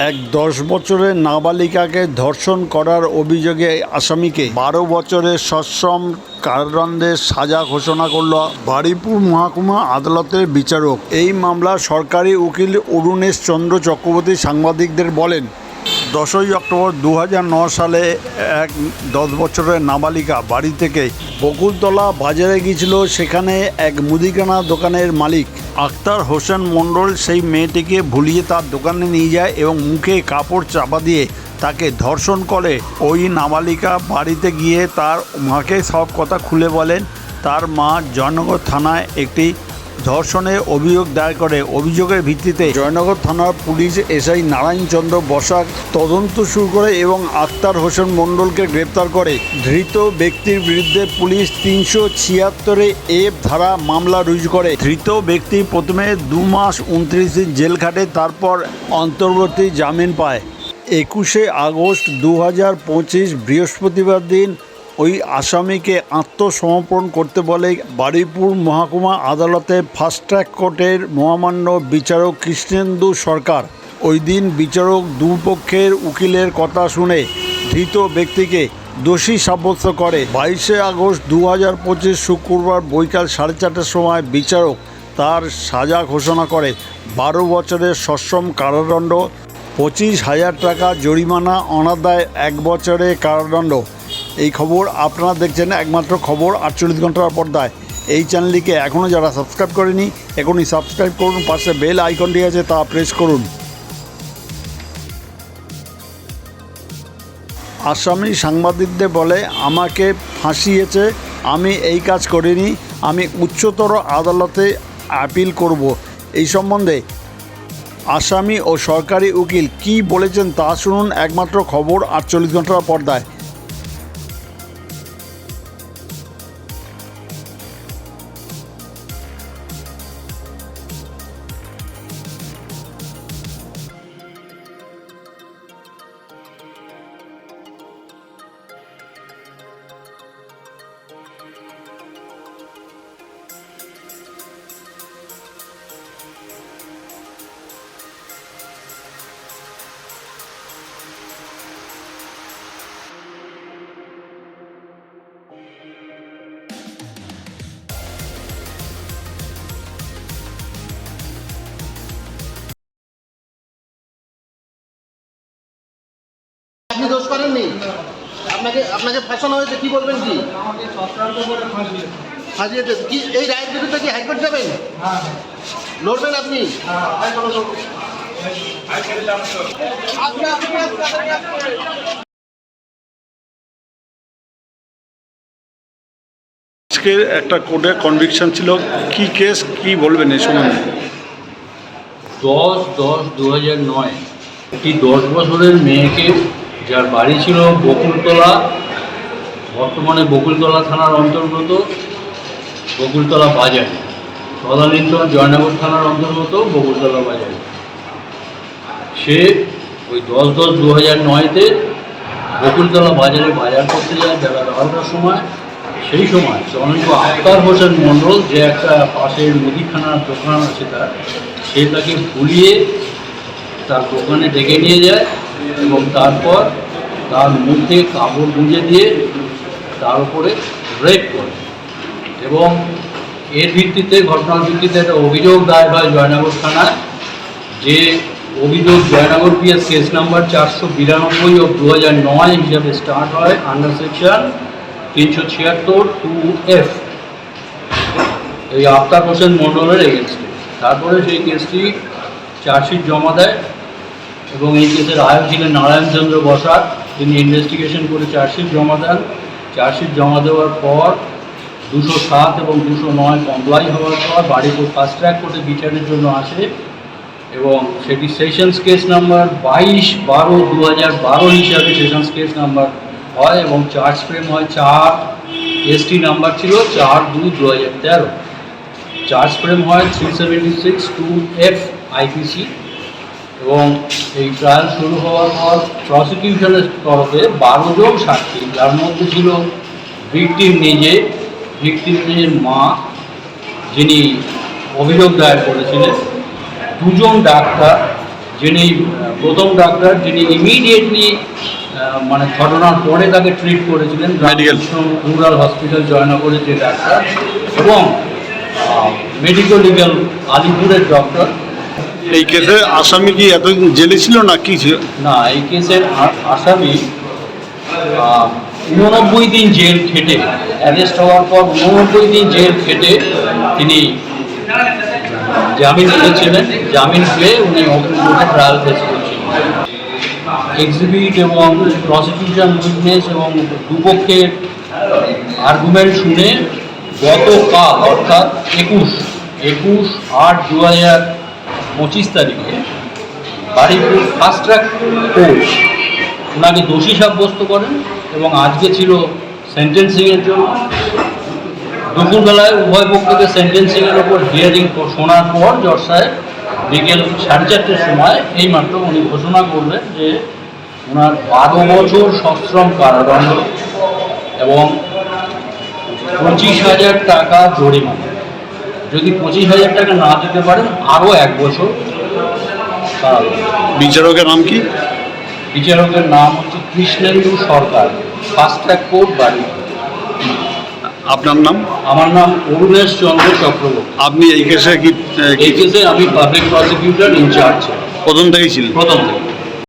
এক দশ বছরের নাবালিকাকে ধর্ষণ করার অভিযোগে আসামিকে বারো বছরের সশ্রম কারাদণ্ডের সাজা ঘোষণা করল বারিপুর মহাকুমা আদালতের বিচারক। এই মামলা সরকারি উকিল অরুণেশ চন্দ্র চক্রবর্তী সাংবাদিকদের বলেন দশই অক্টোবর দু সালে এক দশ বছরের নাবালিকা বাড়ি থেকে বকুলতলা বাজারে গিয়েছিল। সেখানে এক মুদিখানা দোকানের মালিক আক্তার হোসেন মণ্ডল সেই মেয়েটিকে ভুলিয়ে তার দোকানে নিয়ে যায় এবং মুখে কাপড় চাপা দিয়ে তাকে ধর্ষণ করে। ওই নাবালিকা বাড়িতে গিয়ে তার মাকে সব কথা খুলে বলেন। তার মা জয়নগর থানায় একটি ধর্ষণের অভিযোগ দায়ের করে। অভিযোগের ভিত্তিতে জয়নগর থানার পুলিশ এসআই নারায়ণচন্দ্র বসাক তদন্ত শুরু করে এবং আক্তার হোসেন মণ্ডলকে গ্রেপ্তার করে। ধৃত ব্যক্তির বিরুদ্ধে পুলিশ তিনশো ছিয়াত্তরে এফ ধারা মামলা রুজু করে। ধৃত ব্যক্তি প্রথমে দু মাস উনত্রিশ দিন জেল খাটে, তারপর অন্তর্বর্তী জামিন পায়। একুশে আগস্ট দু হাজার পঁচিশ বৃহস্পতিবার দিন ওই আসামিকে আত্মসমর্পণ করতে বলে বারুইপুর মহকুমা আদালতে ফাস্ট ট্র্যাক কোর্টের মহামান্য বিচারক কৃষ্ণেন্দু সরকার ওই দিন বিচারক দুপক্ষের উকিলের কথা শুনে ধৃত ব্যক্তিকে দোষী সাব্যস্ত করে। বাইশে আগস্ট দু হাজার পঁচিশ শুক্রবার বৈকাল সাড়ে চারটার সময় বিচারক তার সাজা ঘোষণা করে। বারো বছরের সশ্রম কারাদণ্ড, পঁচিশ হাজার টাকা জরিমানা, অনাদায় এক বছরে কারাদণ্ড। এই খবর আপনারা দেখছেন একমাত্র খবর আটচল্লিশ ঘণ্টার পর্দায়। এই চ্যানেলটিকে এখনও যারা সাবস্ক্রাইব করেনি, এখনই সাবস্ক্রাইব করুন, পাশে বেল আইকনটি আছে তা প্রেস করুন। আসামি সাংবাদিকদের বলে, আমাকে ফাঁসিয়েছে, আমি এই কাজ করিনি, আমি উচ্চতর আদালতে আপিল করব। এই সম্বন্ধে আসামি ও সরকারি উকিল কি বলেছেন তা শুনুন একমাত্র খবর আটচল্লিশ ঘণ্টার পর্দায়। করেননি আপনাকে আপনাকে ফাঁসানো হয়েছে কি বলবেন কি? ফাঁসিয়েছে। কি এই রায়ের বিরুদ্ধে কি হাইকোর্ট যাবেন? হ্যাঁ। লড়বেন আপনি? আজকে একটা কোর্টে কনভিকশন ছিল। কি কেস কি বলবেন এই সম্বন্ধে? দশ দশ দু হাজার নয় একটি দশ বছরের মেয়েকে যার বাড়ি ছিল বকুলতলা, বর্তমানে বকুলতলা থানার অন্তর্গত, বকুলতলা বাজার। তদানীন্তন জয়নগর থানার অন্তর্গত বকুলতলা বাজার। সে ওই দশ দশ দু হাজার নয়তে বকুলতলা বাজারে বাজার করতে যায় বেলা বারোটার সময়। সেই সময় জনৈক আক্তার হোসেন মণ্ডল, যে একটা পাশের মুদিখানার দোকান আছে তার, সে তাকে ভুলিয়ে তার দোকানে ডেকে নিয়ে যায়। এবং তারপর তার মুখে কাপড় গুঁজে দিয়ে তার উপরে রেপ করে। এবং এর ভিত্তিতে, ঘটনার ভিত্তিতে একটা অভিযোগ দায়ের হয় জয়নগর থানায় যে অভিযোগ জয়নগর পিএস কেস নাম্বার চারশো বিরানব্বই ও দু হাজার নয় হিসাবে স্টার্ট হয় আন্ডার সেকশন তিনশো ছিয়াত্তর টু এফ এই আফতার হোসেন মণ্ডলের এগেনস্টে তারপরে সেই কেসটি চার্জশিট জমা দেয় এবং এই কেসের আয়ক ছিলেন নারায়ণচন্দ্র বসাক, তিনি ইনভেস্টিগেশন করে চার্জশিট জমা দেন। চার্জশিট জমা দেওয়ার পর দুশো সাত এবং দুশো নয় কমপ্লাই হওয়ার পর বাড়িপুর ফাস্ট ট্র্যাক কোর্টে বিচারের জন্য আসে এবং সেটি সেশনস কেস নাম্বার বাইশ বারো দু হাজার বারো হিসাবে সেশনস কেস নাম্বার হয় এবং চার্জ ফ্রেম হয় চার এসটি নাম্বার ছিল চার দুই দু হাজার তেরো। চার্জ ফ্রেম হয় three seventy six two F IPC এবং এই ট্রায়াল শুরু হওয়ার পর প্রসিকিউশনের তরফে বারো জন সাক্ষী যার মধ্যে ছিল ভিকটিম নিজে ভিকটিম নিজের মা যিনি অভিযোগ দায়ের করেছিলেন দুজন ডাক্তার যিনি প্রথম ডাক্তার যিনি ইমিডিয়েটলি মানে ঘটনার পরে তাকে ট্রিট করেছিলেন. রুরাল হসপিটাল জয়নগরের যে ডাক্তার এবং মেডিকো লিগাল আলিপুরের ডক্টর এই কেসে আসামি কি এতদিন জেলে ছিল না কি ছিল? না, এই কেসের আসামি উননব্বই দিন জেল খেটে, অ্যারেস্ট হওয়ার পর উননব্বই দিন জেল খেটে তিনি জামিন পেয়েছিলেন জামিন পেয়ে উনি ওপেন কোর্টে ট্রায়াল করছিলেন। এক্সিবিট এবং প্রসিকিউশন উইটনেস এবং দুপক্ষের আর্গুমেন্ট শুনে গতকাল, অর্থাৎ একুশ একুশ আট দু হাজার পঁচিশ তারিখে বাড়িপুর ফাস্ট ট্র্যাক কোর্ট ওনাকে দোষী সাব্যস্ত করেন এবং আজকে ছিল সেন্টেন্সিংয়ের জন্য। দুপুরবেলায় উভয় পক্ষকে সেন্টেন্সিংয়ের ওপর হিয়ারিং শোনার পর জজ সাহেব বিকেল সাড়ে চারটের সময় এইমাত্র উনি ঘোষণা করলেন যে ওনার বারো বছর সশ্রম কারাদণ্ড এবং পঁচিশ হাজার টাকা জরিমানা। যদি পঁচিশ হাজার টাকা না দিতে পারেন আরও এক বছর বিচারকের নাম কি? বিচারকের নাম হচ্ছে Krishnendu Sarkar. Fast track court বাড়ি। আপনার নাম? আমার নাম অরুণেশ চন্দ্র চক্রবর্তী। আপনি এই কেসে কি এই কেসে আমি পাবলিক প্রসিকিউটর ইনচার্জ প্রথম থেকেই ছিলেন? প্রথম থেকে